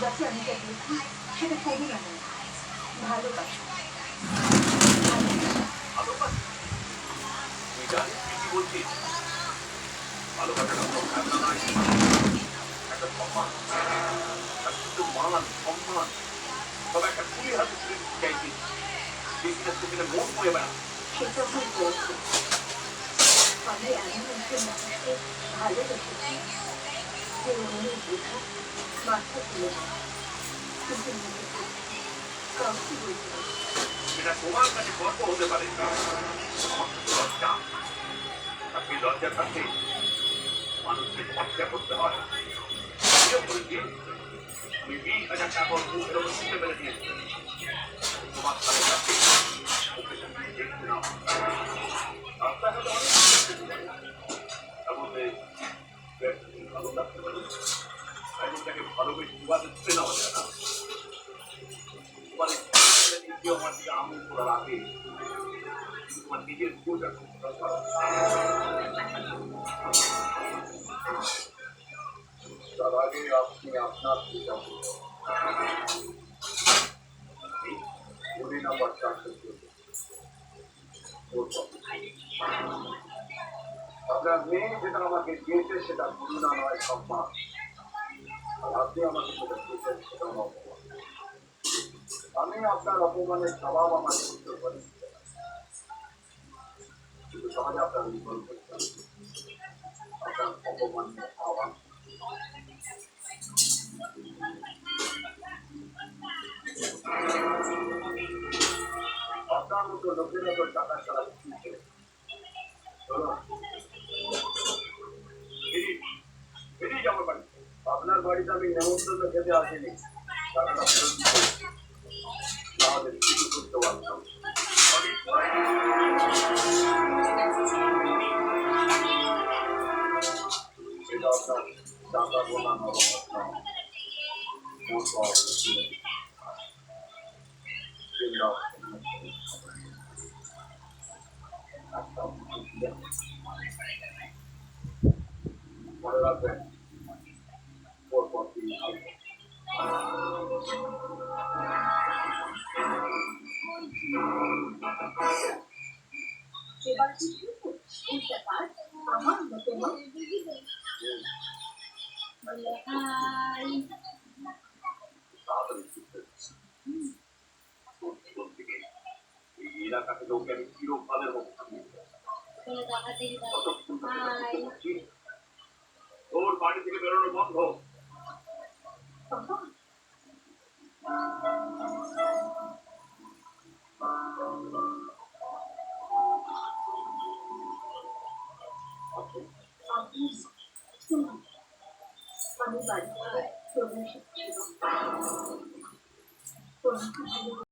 কাছে আমি যা দেখি সেটা নয় ভালোবাসা সম্মান মান সম্মান একটা কুড়ি হাতে যে কিনা সেখানে মন বয়ে বেড়া সেটা করেছে আমি ভালোবেসেছি যে মনের বোঝা গর্ব হতে পারে লজ্জা আর সেই লজ্জার মানুষকে খরচা করতে হয় আমি বিশ হাজার টাকা ওপর ছুটে ফেলে দিয়েছি একদিন তাকে ভালোবেসে দুবারে ছুটে নেওয়া যায় না মানে দ্বিতীয় আমার দিকে আঙুল করার আগে তোমার নিজের ভুলটা সংশোধন করো। তার আগে আপনি আপনার পূজা করুন। এই কুড়ি নাম্বার চারশো চোদ্দ। ওর কথা। আপনার মেয়ে যেটা আমাকে দিয়েছে সেটা করুণা নয় সম্মান আর আপনি আমাকে যেটা দিয়েছেন সেটা আমার আমি আপনার অপমানের স্বভাব আমার সহ্য করি কিন্তু সমাজে আপনার বিকল্প আপনার অপমানের আহ্বান। আপনার মতো লোকের মতো টাকা ছাড়া কিছু ছিল না। চলো। বেরিয়ে- বেরিয়ে যাব বাড়ি। আপনার বাড়িতে আমি নেমন্তন্ন খেতে আসিনি টাকাটা ফেরত দিতে। আমাদের কিছু করতে পারতাম সেটা আপনার টাকা বোনানোর কথা মোট এলাকা থেকে ওকে আমি চিরকালের মতো? ওর বাড়ি থেকে বেরোনো বন্ধ すごい。